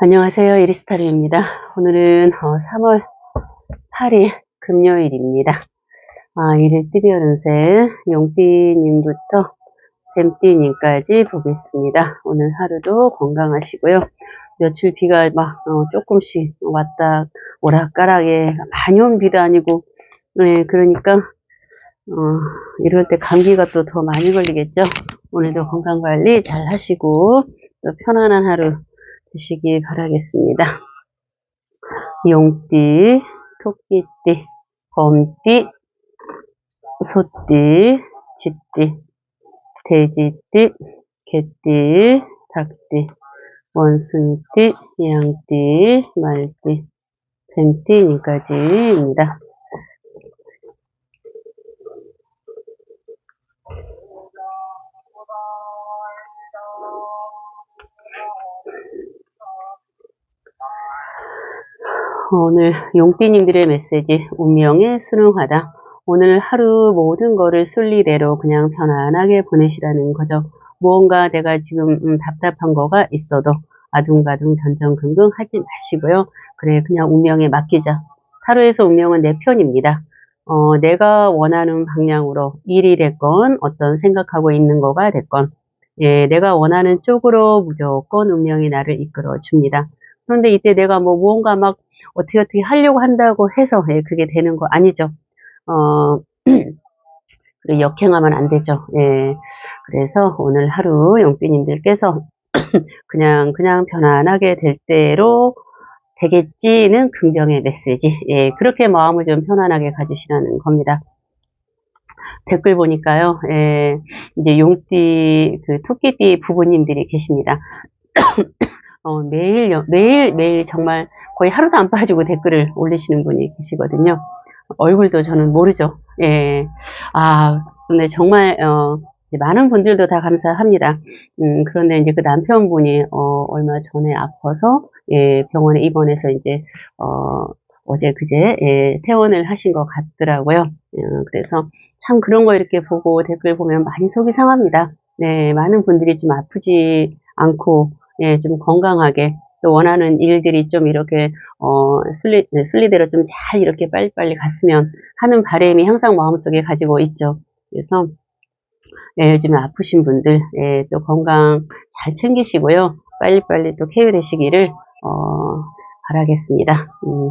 안녕하세요. 이리스타르입니다. 오늘은 어, 3월 8일 금요일입니다. 아, 일일 띠비어른새 용띠님부터 뱀띠님까지 보겠습니다. 오늘 하루도 건강하시고요. 며칠 비가 막 어, 조금씩 왔다 오락가락에 온 비도 아니고 네, 그러니까 어, 이럴 때 감기가 또 더 많이 걸리겠죠. 오늘도 건강관리 잘 하시고 또 편안한 하루 되시기 바라겠습니다. 용띠, 토끼띠, 범띠, 소띠, 쥐띠, 돼지띠, 개띠, 닭띠, 원숭이띠, 양띠, 말띠, 뱀띠니까지입니다. 오늘 용띠님들의 메시지 운명에 순응하다. 오늘 하루 모든 거를 순리대로 그냥 편안하게 보내시라는 거죠. 무언가 내가 지금 음, 답답한 거가 있어도 아둥바둥 전전긍긍 하지 마시고요. 그래 그냥 운명에 맡기자. 타로에서 운명은 내 편입니다. 어, 내가 원하는 방향으로 일이 됐건 어떤 생각하고 있는 거가 됐건 예, 내가 원하는 쪽으로 무조건 운명이 나를 이끌어 줍니다. 그런데 이때 내가 뭐 무언가 막 어떻게 어떻게 하려고 한다고 해서 예, 그게 되는 거 아니죠. 어, 그리고 역행하면 안 되죠. 예. 그래서 오늘 하루 용띠님들께서 그냥 그냥 편안하게 될 대로 되겠지는 긍정의 메시지. 예, 그렇게 마음을 좀 편안하게 가지시라는 겁니다. 댓글 보니까요, 예, 이제 용띠, 그 토끼띠 부부님들이 계십니다. 어, 매일, 매일, 매일 정말 거의 하루도 안 빠지고 댓글을 올리시는 분이 계시거든요. 얼굴도 저는 모르죠. 예. 아, 근데 정말, 어, 많은 분들도 다 감사합니다. 음, 그런데 이제 그 남편분이, 어, 얼마 전에 아파서, 예, 병원에 입원해서 이제, 어, 어제 그제, 예, 퇴원을 하신 것 같더라고요. 어, 그래서 참 그런 거 이렇게 보고 댓글 보면 많이 속이 상합니다. 네, 많은 분들이 좀 아프지 않고, 예, 좀 건강하게, 또 원하는 일들이 좀 이렇게 어 순리 네, 순리대로 좀 잘 이렇게 빨리빨리 갔으면 하는 바람이 항상 마음속에 가지고 있죠. 그래서 예, 요즘에 아프신 분들 예, 또 건강 잘 챙기시고요. 빨리빨리 또 쾌유되시기를 어, 바라겠습니다. 음,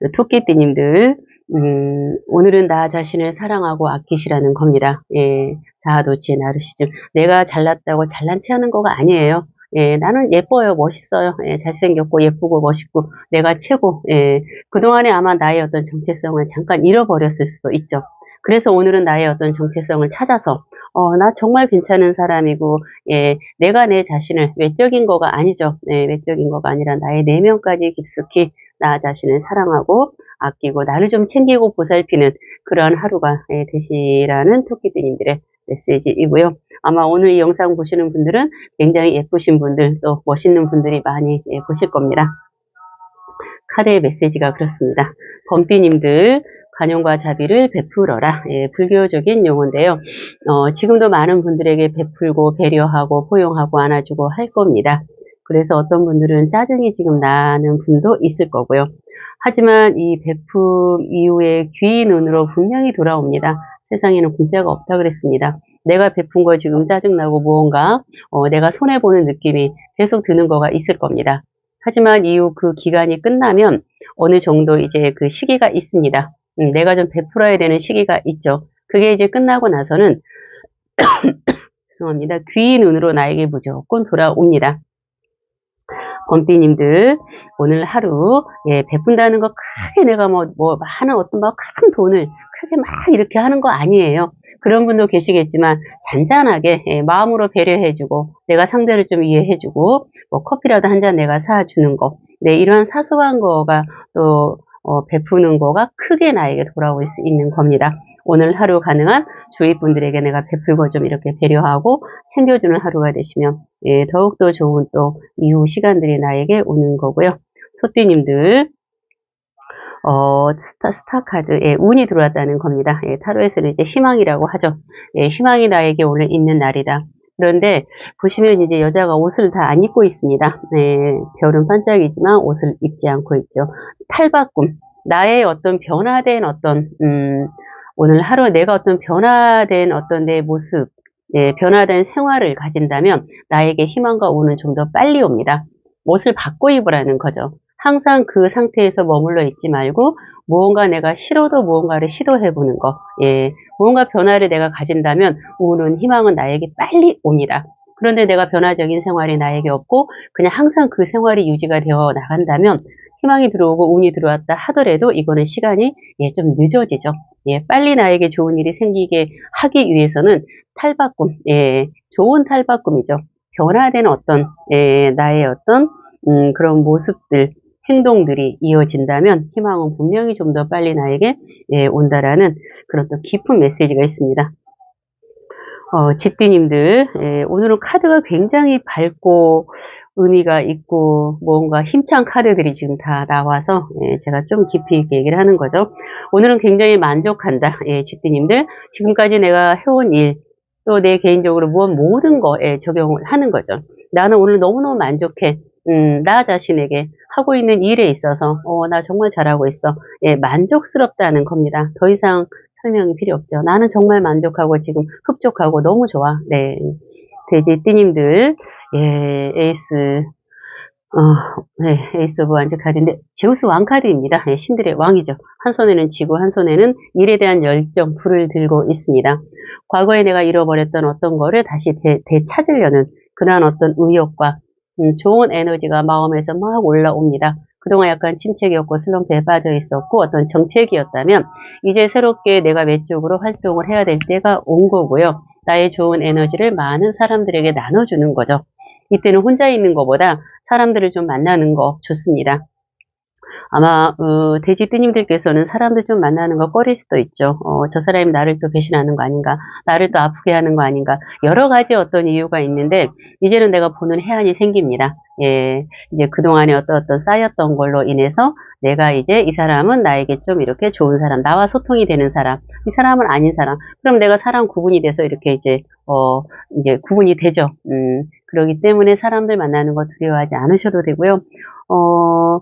그 토끼띠님들 음, 오늘은 나 자신을 사랑하고 아끼시라는 겁니다. 예, 자아도취의 나르시즘. 내가 잘났다고 잘난 체 하는 거가 아니에요. 예, 나는 예뻐요, 멋있어요, 예, 잘생겼고 예쁘고 멋있고 내가 최고. 예, 그동안에 아마 나의 어떤 정체성을 잠깐 잃어버렸을 수도 있죠. 그래서 오늘은 나의 어떤 정체성을 찾아서 어, 나 정말 괜찮은 사람이고, 예, 내가 내 자신을 외적인 거가 아니죠. 예, 외적인 거가 아니라 나의 내면까지 깊숙이 나 자신을 사랑하고 아끼고 나를 좀 챙기고 보살피는 그러한 하루가 예, 되시라는 토끼들님들의 메시지이고요. 아마 오늘 이 영상 보시는 분들은 굉장히 예쁘신 분들 또 멋있는 분들이 많이 예, 보실 겁니다. 카드의 메시지가 그렇습니다. 범비님들 관용과 자비를 베풀어라. 예, 불교적인 용어인데요. 어, 지금도 많은 분들에게 베풀고 배려하고 포용하고 안아주고 할 겁니다. 그래서 어떤 분들은 짜증이 지금 나는 분도 있을 거고요. 하지만 이 베품 이후에 귀 눈으로 분명히 돌아옵니다. 세상에는 공짜가 없다 그랬습니다. 내가 베푼 거 지금 짜증나고 무언가 어, 내가 손해보는 느낌이 계속 드는 거가 있을 겁니다. 하지만 이후 그 기간이 끝나면 어느 정도 이제 그 시기가 있습니다. 음, 내가 좀 베풀어야 되는 시기가 있죠. 그게 이제 끝나고 나서는 죄송합니다. 귀 눈으로 나에게 무조건 돌아옵니다. 범띠님들 오늘 하루 예, 베푼다는 거 크게 내가 뭐, 뭐 하는 어떤 뭐큰 돈을 크게 막 이렇게 하는 거 아니에요. 그런 분도 계시겠지만 잔잔하게 예, 마음으로 배려해주고 내가 상대를 좀 이해해주고 뭐 커피라도 한 잔 내가 사주는 거 네, 이러한 사소한 거가 또 어, 베푸는 거가 크게 나에게 돌아올 수 있는 겁니다. 오늘 하루 가능한 주위 분들에게 내가 베풀고 좀 이렇게 배려하고 챙겨주는 하루가 되시면 예, 더욱더 좋은 또 이후 시간들이 나에게 오는 거고요. 소띠님들 어, 스타, 스타 카드에 운이 들어왔다는 겁니다. 예, 타로에서는 이제 희망이라고 하죠. 예, 희망이 나에게 오늘 있는 날이다. 그런데 보시면 이제 여자가 옷을 다 안 입고 있습니다. 네, 별은 반짝이지만 옷을 입지 않고 있죠. 탈바꿈, 나의 어떤 변화된 어떤 음, 오늘 하루 내가 어떤 변화된 어떤 내 모습, 네, 변화된 생활을 가진다면 나에게 희망과 운은 좀 더 빨리 옵니다. 옷을 바꿔 입으라는 거죠. 항상 그 상태에서 머물러 있지 말고 무언가 내가 싫어도 무언가를 시도해 보는 거. 예. 무언가 변화를 내가 가진다면 운은 희망은 나에게 빨리 옵니다. 그런데 내가 변화적인 생활이 나에게 없고 그냥 항상 그 생활이 유지가 되어 나간다면 희망이 들어오고 운이 들어왔다 하더라도 이거는 시간이 예, 좀 늦어지죠. 예, 빨리 나에게 좋은 일이 생기게 하기 위해서는 탈바꿈, 예, 좋은 탈바꿈이죠. 변화된 어떤 예, 나의 어떤 음, 그런 모습들, 행동들이 이어진다면 희망은 분명히 좀 더 빨리 나에게 예, 온다라는 그런 또 깊은 메시지가 있습니다. 어, 집디님들 예, 오늘은 카드가 굉장히 밝고 의미가 있고 뭔가 힘찬 카드들이 지금 다 나와서 예, 제가 좀 깊이 있게 얘기를 하는 거죠. 오늘은 굉장히 만족한다. 예, 집디님들 지금까지 내가 해온 일 또 내 개인적으로 무엇 모든 거에 적용을 하는 거죠. 나는 오늘 너무너무 만족해. 음, 나 자신에게 하고 있는 일에 있어서 어, 나 정말 잘하고 있어. 예, 만족스럽다는 겁니다. 더 이상 설명이 필요 없죠. 나는 정말 만족하고 지금 흡족하고 너무 좋아. 네. 돼지 띠님들, 예, 에이스, 어, 네, 에이스 오브 완전 카드인데, 제우스 왕 카드입니다. 예, 신들의 왕이죠. 한 손에는 지구, 한 손에는 일에 대한 열정, 불을 들고 있습니다. 과거에 내가 잃어버렸던 어떤 거를 다시 되, 되찾으려는 그러한 어떤 의욕과 음, 좋은 에너지가 마음에서 막 올라옵니다. 그동안 약간 침체기였고 슬럼프에 빠져 있었고 어떤 정책이었다면 이제 새롭게 내가 외적으로 활동을 해야 될 때가 온 거고요. 나의 좋은 에너지를 많은 사람들에게 나눠주는 거죠. 이때는 혼자 있는 것보다 사람들을 좀 만나는 거 좋습니다. 아마 어, 돼지 뜨님들께서는 사람들 좀 만나는 거 꺼릴 수도 있죠. 어, 저 사람이 나를 또 배신하는 거 아닌가, 나를 또 아프게 하는 거 아닌가, 여러 가지 어떤 이유가 있는데 이제는 내가 보는 해안이 생깁니다. 예, 이제 그동안에 어떤 어떤 쌓였던 걸로 인해서 내가 이제 이 사람은 나에게 좀 이렇게 좋은 사람, 나와 소통이 되는 사람, 이 사람은 아닌 사람, 그럼 내가 사람 구분이 돼서 이렇게 이제, 어, 이제 구분이 되죠. 음, 그러기 때문에 사람들 만나는 거 두려워하지 않으셔도 되고요. 어,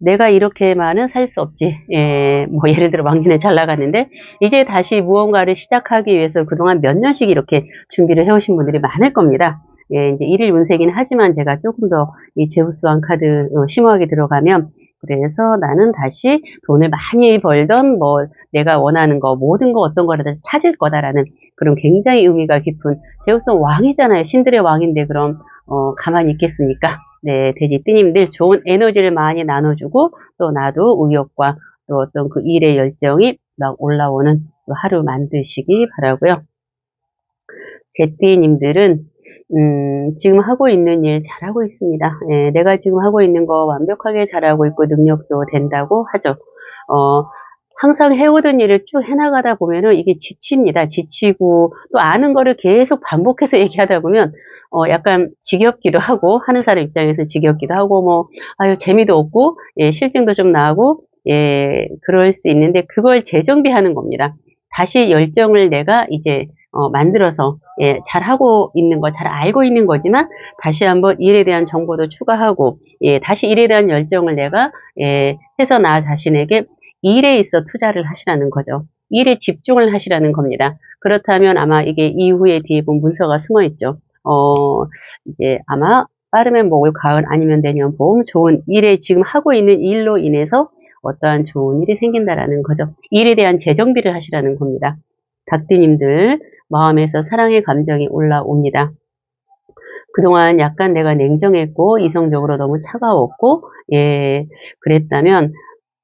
내가 이렇게만은 살 수 없지. 예, 뭐 예를 들어 왕년에 잘 나갔는데 이제 다시 무언가를 시작하기 위해서 그동안 몇 년씩 이렇게 준비를 해오신 분들이 많을 겁니다. 예, 이제 일일 운세긴 하지만 제가 조금 더 이 제우스 왕 카드 어, 심오하게 들어가면 그래서 나는 다시 돈을 많이 벌던 뭐 내가 원하는 거 모든 거 어떤 거라도 찾을 거다라는 그런 굉장히 의미가 깊은 제우스 왕이잖아요. 신들의 왕인데 그럼 어, 가만히 있겠습니까? 네, 돼지 띠님들 좋은 에너지를 많이 나눠주고 또 나도 의욕과 또 어떤 그 일의 열정이 막 올라오는 하루 만드시기 바라고요. 개띠님들은 음, 지금 하고 있는 일 잘하고 있습니다. 예, 내가 지금 하고 있는 거 완벽하게 잘하고 있고 능력도 된다고 하죠. 어, 항상 해오던 일을 쭉 해나가다 보면은 이게 지칩니다. 지치고 또 아는 거를 계속 반복해서 얘기하다 보면 어, 약간 지겹기도 하고, 하는 사람 입장에서 지겹기도 하고, 뭐, 아유, 재미도 없고, 예, 실증도 좀 나고, 예, 그럴 수 있는데, 그걸 재정비하는 겁니다. 다시 열정을 내가 이제, 어, 만들어서, 예, 잘 하고 있는 거, 잘 알고 있는 거지만, 다시 한번 일에 대한 정보도 추가하고, 예, 다시 일에 대한 열정을 내가, 예, 해서 나 자신에게 일에 있어 투자를 하시라는 거죠. 일에 집중을 하시라는 겁니다. 그렇다면 아마 이게 이후에 뒤에 본 문서가 숨어 있죠. 어, 이제 아마 빠르면 목을 가을 아니면 내년 봄 좋은 일에 지금 하고 있는 일로 인해서 어떠한 좋은 일이 생긴다라는 거죠. 일에 대한 재정비를 하시라는 겁니다. 닭띠님들 마음에서 사랑의 감정이 올라옵니다. 그동안 약간 내가 냉정했고 이성적으로 너무 차가웠고 예 그랬다면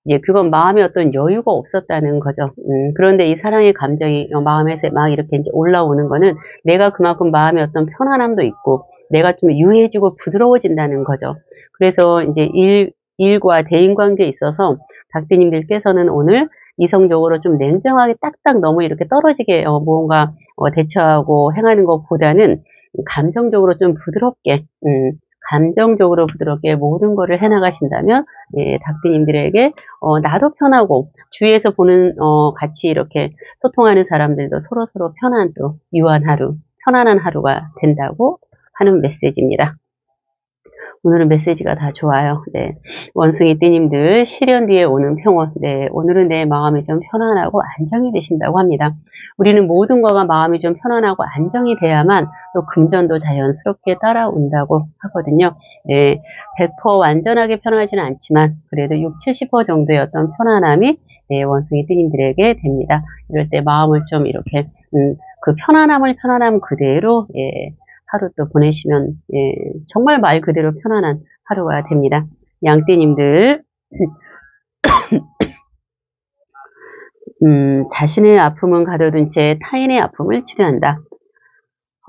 예, 그건 마음에 어떤 여유가 없었다는 거죠. 음, 그런데 이 사랑의 감정이 마음에서 막 이렇게 이제 올라오는 거는 내가 그만큼 마음에 어떤 편안함도 있고 내가 좀 유해지고 부드러워진다는 거죠. 그래서 이제 일, 일과 대인 관계에 있어서 닥디님들께서는 오늘 이성적으로 좀 냉정하게 딱딱 너무 이렇게 떨어지게 어, 무언가 어, 대처하고 행하는 것보다는 감정적으로 좀 부드럽게 음, 감정적으로 부드럽게 모든 것을 해나가신다면 예, 닭띠님들에게 어, 나도 편하고 주위에서 보는 어, 같이 이렇게 소통하는 사람들도 서로 서로 편한 또 유한 하루 편안한 하루가 된다고 하는 메시지입니다. 오늘은 메시지가 다 좋아요. 네. 원숭이 띠님들 시련 뒤에 오는 평온. 네. 오늘은 내 마음이 좀 편안하고 안정이 되신다고 합니다. 우리는 모든 거가 마음이 좀 편안하고 안정이 돼야만 또 금전도 자연스럽게 따라온다고 하거든요. 네. 100% 완전하게 편하지는 않지만 그래도 6, 70% 정도의 어떤 편안함이 네, 원숭이 띠님들에게 됩니다. 이럴 때 마음을 좀 이렇게 음, 그 편안함을 편안함 그대로 예, 하루 또 보내시면 예, 정말 말 그대로 편안한 하루가 됩니다. 양띠님들 음, 자신의 아픔은 가둬둔 채 타인의 아픔을 치료한다.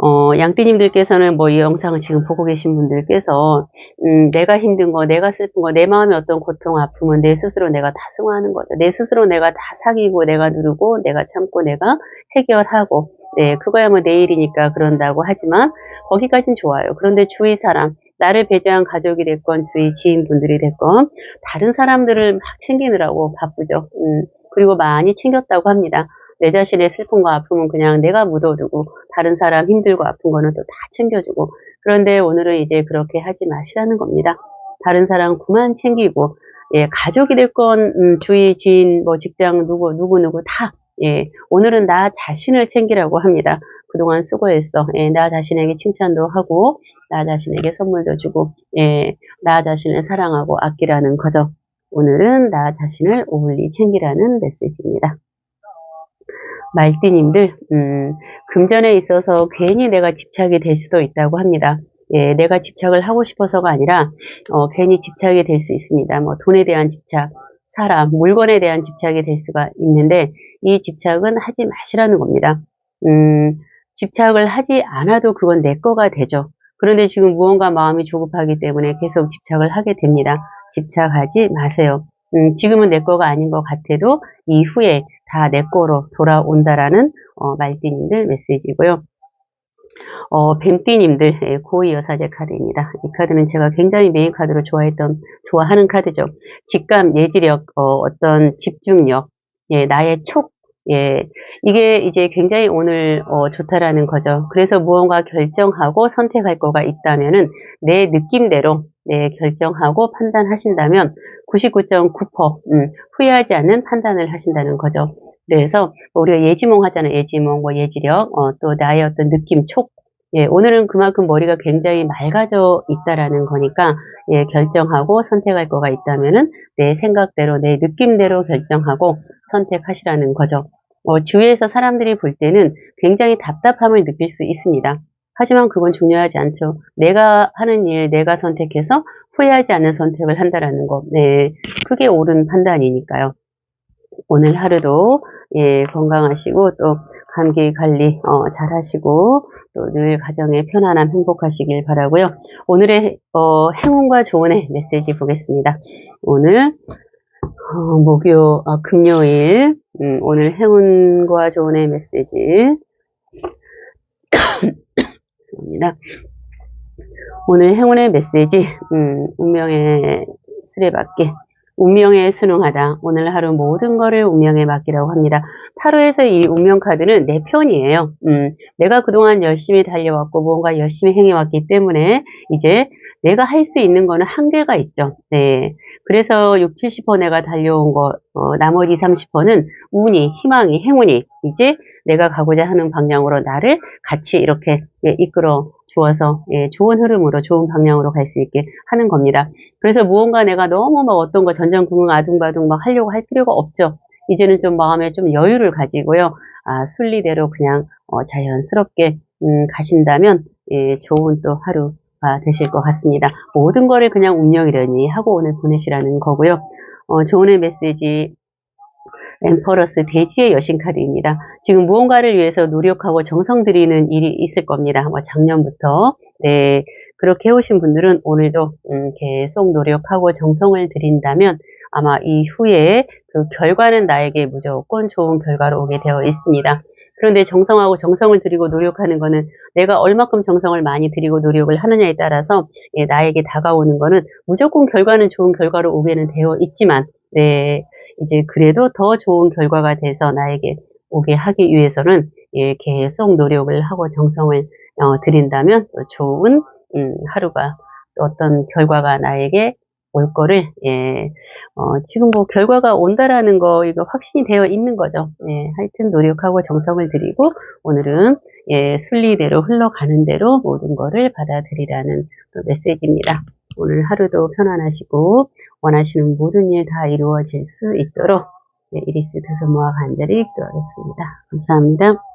어, 양띠님들께서는 뭐 이 영상을 지금 보고 계신 분들께서 음, 내가 힘든 거, 내가 슬픈 거, 내 마음의 어떤 고통, 아픔은 내 스스로 내가 다 승화하는 거죠. 내 스스로 내가 다 사귀고, 내가 누르고, 내가 참고, 내가 해결하고, 네, 그거야 뭐 내일이니까 그런다고 하지만 거기까진 좋아요. 그런데 주위 사람, 나를 배제한 가족이 됐건 주위 지인분들이 됐건 다른 사람들을 막 챙기느라고 바쁘죠. 음, 그리고 많이 챙겼다고 합니다. 내 자신의 슬픔과 아픔은 그냥 내가 묻어두고 다른 사람 힘들고 아픈 거는 또 다 챙겨주고 그런데 오늘은 이제 그렇게 하지 마시라는 겁니다. 다른 사람 그만 챙기고 예, 가족이 됐건 음, 주위 지인 뭐 직장 누구 누구 누구 다 예, 오늘은 나 자신을 챙기라고 합니다. 그동안 수고했어. 예, 나 자신에게 칭찬도 하고, 나 자신에게 선물도 주고, 예, 나 자신을 사랑하고 아끼라는 거죠. 오늘은 나 자신을 오울리 챙기라는 메시지입니다. 말띠님들, 음, 금전에 있어서 괜히 내가 집착이 될 수도 있다고 합니다. 예, 내가 집착을 하고 싶어서가 아니라, 어, 괜히 집착이 될 수 있습니다. 뭐, 돈에 대한 집착, 사람, 물건에 대한 집착이 될 수가 있는데, 이 집착은 하지 마시라는 겁니다. 음, 집착을 하지 않아도 그건 내 거가 되죠. 그런데 지금 무언가 마음이 조급하기 때문에 계속 집착을 하게 됩니다. 집착하지 마세요. 음, 지금은 내 거가 아닌 것 같아도 이후에 다 내 거로 돌아온다라는 어, 말띠님들 메시지고요. 어, 뱀띠님들 예, 고위 여사제 카드입니다. 이 카드는 제가 굉장히 메인 카드로 좋아했던 좋아하는 카드죠. 직감, 예지력, 어, 떤 집중력, 예, 나의 촉, 예, 이게 이제 굉장히 오늘 어, 좋다라는 거죠. 그래서 무언가 결정하고 선택할 거가 있다면은 내 느낌대로 네, 결정하고 판단하신다면 99.9% 음, 후회하지 않는 판단을 하신다는 거죠. 그래서 우리가 예지몽 하잖아요. 예지몽, 뭐 예지력, 어, 또 나의 어떤 느낌, 촉. 예, 오늘은 그만큼 머리가 굉장히 맑아져 있다라는 거니까 예, 결정하고 선택할 거가 있다면은 내 생각대로 내 느낌대로 결정하고 선택하시라는 거죠. 어, 주위에서 사람들이 볼 때는 굉장히 답답함을 느낄 수 있습니다. 하지만 그건 중요하지 않죠. 내가 하는 일, 내가 선택해서 후회하지 않는 선택을 한다라는 거. 네. 그게 옳은 판단이니까요. 오늘 하루도 예, 건강하시고 또 감기 관리 어, 잘 하시고 또 늘 가정에 편안함 행복하시길 바라고요. 오늘의 어, 행운과 조언의 메시지 보겠습니다. 오늘 어, 목요 어, 금요일 음, 오늘 행운과 조언의 메시지 죄송합니다. 오늘 행운의 메시지 음, 운명의 수레받기 운명에 순응하다. 오늘 하루 모든 것을 운명에 맡기라고 합니다. 타로에서 이 운명 카드는 내 편이에요. 음, 내가 그동안 열심히 달려왔고 무언가 열심히 행해왔기 때문에 이제 내가 할 수 있는 거는 한계가 있죠. 네. 그래서 6, 70% 내가 달려온 거, 어, 나머지 30%는 운이, 희망이, 행운이 이제 내가 가고자 하는 방향으로 나를 같이 이렇게 예, 이끌어 주어서 예, 좋은 흐름으로 좋은 방향으로 갈 수 있게 하는 겁니다. 그래서 무언가 내가 너무 막 어떤 거 전전긍긍 아둥바둥 막 하려고 할 필요가 없죠. 이제는 좀 마음에 좀 여유를 가지고요. 아, 순리대로 그냥 어, 자연스럽게 음, 가신다면 예, 좋은 또 하루가 되실 것 같습니다. 모든 거를 그냥 운명이려니 하고 오늘 보내시라는 거고요. 어, 좋은 메시지 엠퍼러스 대지의 여신 카드입니다. 지금 무언가를 위해서 노력하고 정성 들이는 일이 있을 겁니다. 뭐 작년부터 네 그렇게 해오신 분들은 오늘도 음, 계속 노력하고 정성을 들인다면 아마 이후에 그 결과는 나에게 무조건 좋은 결과로 오게 되어 있습니다. 그런데 정성하고 정성을 들이고 노력하는 거는 내가 얼마큼 정성을 많이 들이고 노력을 하느냐에 따라서 예, 나에게 다가오는 거는 무조건 결과는 좋은 결과로 오게는 되어 있지만 네, 이제 그래도 더 좋은 결과가 돼서 나에게 오게 하기 위해서는 예, 계속 노력을 하고 정성을 어, 들인다면 또 좋은 음, 하루가 또 어떤 결과가 나에게 올 거를 예, 어, 지금 뭐 결과가 온다라는 거 이거 확신이 되어 있는 거죠. 예, 하여튼 노력하고 정성을 들이고 오늘은 예, 순리대로 흘러가는 대로 모든 거를 받아들이라는 또 메시지입니다. 오늘 하루도 편안하시고 원하시는 모든 일 다 이루어질 수 있도록 예, 이리스 드소모와 간절히 기도하겠습니다. 감사합니다.